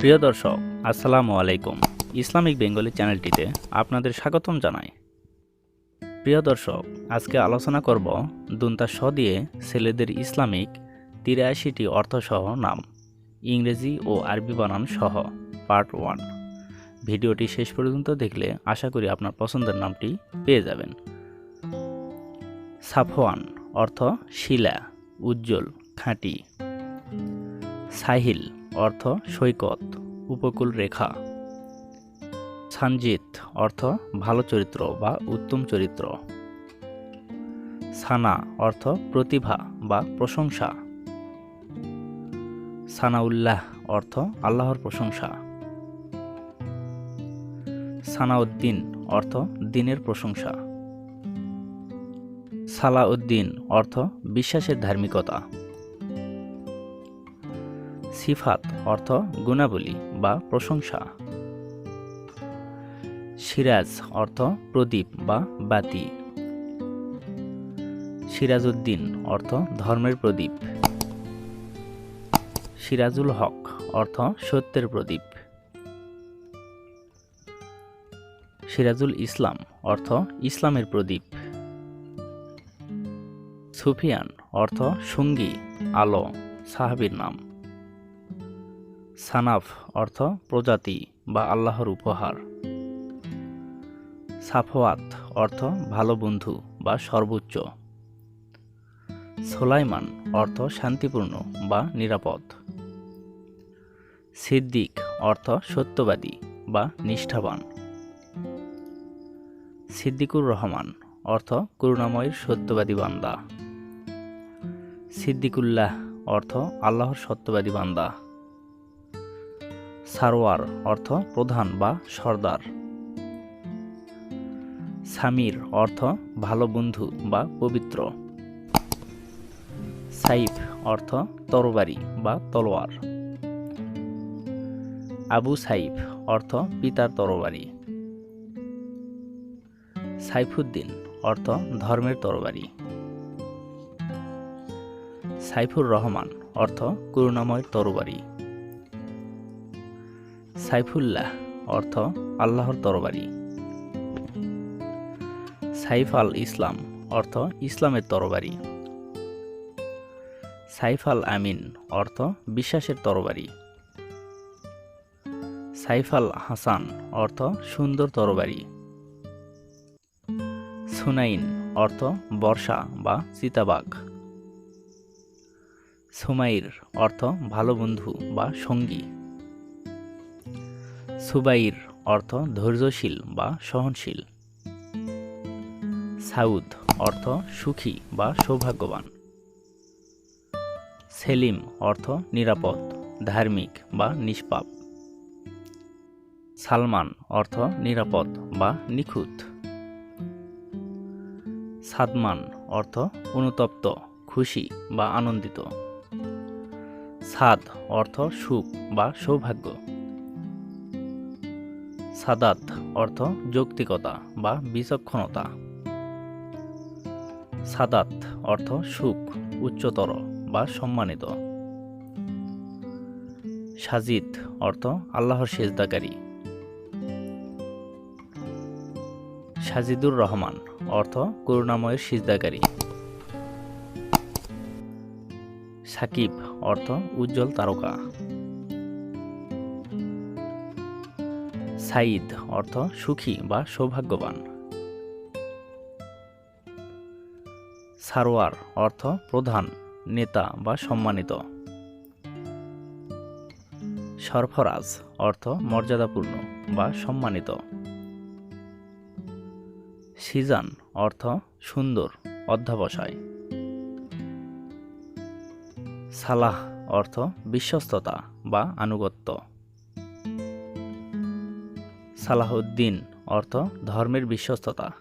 প্রিয় দর্শক, আসসালামু আলাইকুম। ইসলামিক বেঙ্গলি চ্যানেলটিতে আপনাদের স্বাগতম জানাই। প্রিয় দর্শক, আজকে আলোচনা করব দুন্তা স দিয়ে ছেলেদের ইসলামিক তিরাশিটি অর্থসহ নাম, ইংরেজি ও আরবি বানান সহ, পার্ট ওয়ান। ভিডিওটি শেষ পর্যন্ত দেখলে আশা করি আপনার পছন্দের নামটি পেয়ে যাবেন। সাফওয়ান অর্থ শিলা, উজ্জ্বল, খাঁটি। সাহিল অর্থ সৈকত, উপকূল রেখা। সানজিত অর্থ ভালো চরিত্র বা উত্তম চরিত্র। সানা অর্থ প্রতিভা বা প্রশংসা। সানাউল্লাহ অর্থ আল্লাহর প্রশংসা। সানাউদ্দিন অর্থ দিনের প্রশংসা। সালাউদ্দিন অর্থ বিশ্বাসের ধার্মিকতা। সিফাত, অর্থ গুণাবলী বা প্রশংসা। সিরাজ, অর্থ প্রদীপ বা বাতি। সিরাজউদ্দিন, অর্থ ধর্মের প্রদীপ। সিরাজুল হক, অর্থ সত্যের প্রদীপ। সিরাজুল ইসলাম, অর্থ ইসলামের প্রদীপ। সুফিয়ান, অর্থ সঙ্গী, আলো, সাহাবীর নাম। সানাফ অর্থ প্রজাতি বা আল্লাহর উপহার। সাফওয়াত অর্থ ভালো বন্ধু বা সর্বোচ্চ। সোলাইমান অর্থ শান্তিপূর্ণ বা নিরাপদ। সিদ্দিক অর্থ সত্যবাদী বা নিষ্ঠাবান। সিদ্দিকুর রহমান অর্থ করুণাময়ের সত্যবাদী বান্দা। সিদ্দিকুল্লাহ অর্থ আল্লাহর সত্যবাদী বান্দা। সারোয়ার অর্থ প্রধান বা সর্দার। সামির অর্থ ভালো বন্ধু বা পবিত্র। সাইফ অর্থ তরবারি বা তলোয়ার। আবু সাইফ অর্থ পিতার তরবারি। সাইফুদ্দিন অর্থ ধর্মের তরবারি। সাইফুর রহমান অর্থ করুণাময় তরবারি। সাইফুল্লাহ অর্থ আল্লাহর তরবারি সাইফ আল ইসলাম অর্থ ইসলামের তরবারি সাইফ আল আমিন অর্থ বিশ্বাসের তরবারি সাইফ আল হাসান অর্থ সুন্দর তরবারি সুনাইন অর্থ বর্ষা বা চিতাবাঘ। সুমাইর অর্থ ভালো বন্ধু বা সঙ্গী। সুবাইর অর্থ ধৈর্যশীল বা সহনশীল। সাউদ অর্থ সুখী বা সৌভাগ্যবান। সেলিম অর্থ নিরাপদ, ধার্মিক বা নিষ্পাপ। সালমান অর্থ নিরাপদ বা নিখুঁত। সাদমান অর্থ অনুতপ্ত, খুশি বা আনন্দিত। সাদ অর্থ সুখ বা সৌভাগ্য। সাদাত অর্থ যৌক্তিকতা বা বিচক্ষণতা। সাদাত অর্থ সুখ, উচ্চতর বা সম্মানিত। সাজিদ অর্থ আল্লাহর সেজদাকারী। সাজিদুর রহমান অর্থ করুণাময়ের সিজদাকারী। সাকিব অর্থ উজ্জ্বল তারকা। সাইদ অর্থ সুখী বা সৌভাগ্যবান। সারোয়ার অর্থ প্রধান, নেতা বা সম্মানিত। সরফরাজ অর্থ মর্যাদাপূর্ণ বা সম্মানিত। সিজান অর্থ সুন্দর, অধ্যাবসায়। সালাহ অর্থ বিশ্বস্ততা বা আনুগত্য। সালাহউদ্দিন অর্থ ধর্মের বিশ্বস্ততা।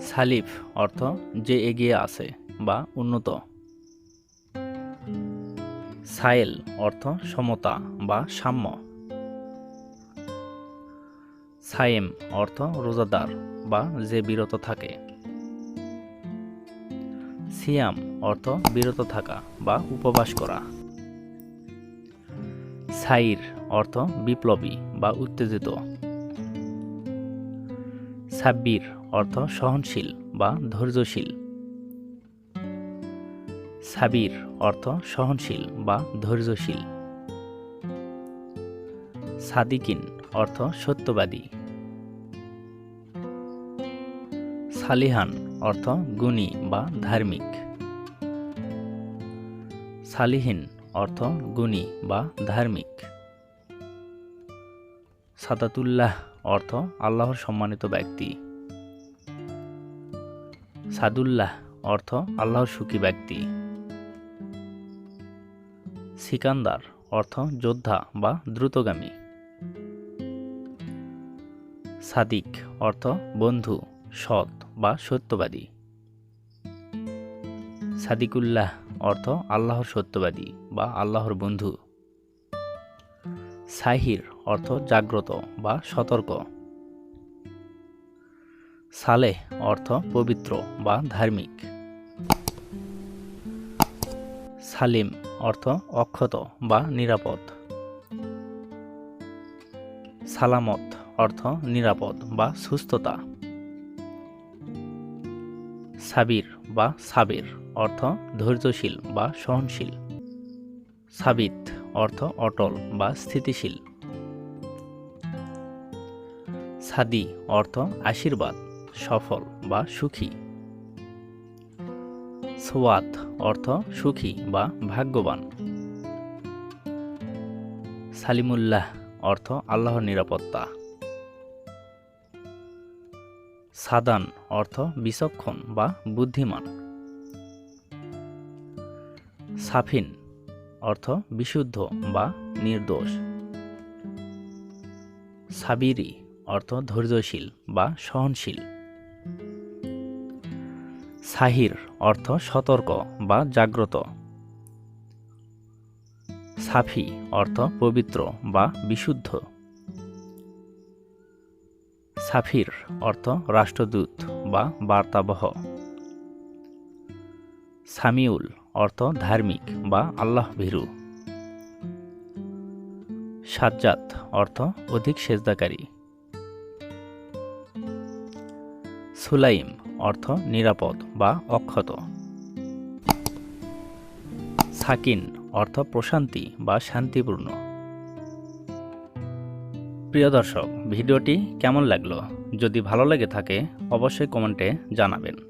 সালিফ, অর্থ যে এগিয়ে আছে বা উন্নত। সাইল অর্থ সমতা বা সাম্য। সায়েম, অর্থ রোজাদার বা যে বিরত থাকে। সিয়াম, অর্থ বিরত থাকা বা উপবাস করা। সাইর অর্থ বিপ্লবী বা উত্তেজিত। সাব্বির অর্থ সহনশীল বা ধৈর্যশীল। সাবির অর্থ সহনশীল বা ধৈর্যশীল। সাদিকিন অর্থ সত্যবাদী। সালিহান অর্থ গুণী বা ধার্মিক। সালিহীন অর্থ গুণী বা ধার্মিক। সাদাতুল্লাহ অর্থ আল্লাহর সম্মানিত ব্যক্তি। সাদুল্লাহ অর্থ আল্লাহর সুখী ব্যক্তি। সিকান্দার অর্থ যোদ্ধা বা দ্রুতগামী। সাদিক অর্থ বন্ধু, সৎ বা সত্যবাদী। সাদিকুল্লাহ অর্থ আল্লাহর সত্যবাদী। বা আল্লাহর বন্ধু। সাহির অর্থ জাগ্রত বা সতর্ক। সালেহ অর্থ পবিত্র বা ধার্মিক। সালিম অর্থ অক্ষত বা নিরাপদ। সালামত অর্থ নিরাপদ বা সুস্থতা। সাবির বা সাবির অর্থ ধৈর্যশীল বা সহনশীল। সাবিত, অর্থ অটল বা স্থিতিশীল। সাদি, অর্থ আশীর্বাদ, সফল বা সুখী। সোয়াত, অর্থ সুখী বা ভাগ্যবান। সালিমুল্লাহ, অর্থ আল্লাহর নিরাপত্তা। সাদান, অর্থ বিচক্ষণ বা বুদ্ধিমান। সাফিন অর্থ বিশুদ্ধ বা নির্দোষ। সাবিরি অর্থ ধৈর্যশীল বা সহনশীল। সাহির অর্থ সতর্ক বা জাগ্রত। সাফি অর্থ পবিত্র বা বিশুদ্ধ। সাফির অর্থ রাষ্ট্রদূত বা বার্তাবহ। সামিউল অর্থ ধার্মিক বা আল্লাহ ভীরু। সাজ্জাত অর্থ অধিক সেজদাকারী। সুলাইম, অর্থ নিরাপদ বা অক্ষত। সাকিন, অর্থ প্রশান্তি বা শান্তিপূর্ণ। প্রিয় দর্শক, ভিডিওটি কেমন লাগল? যদি ভালো লেগে থাকে, অবশ্যই কমেন্টে জানাবেন।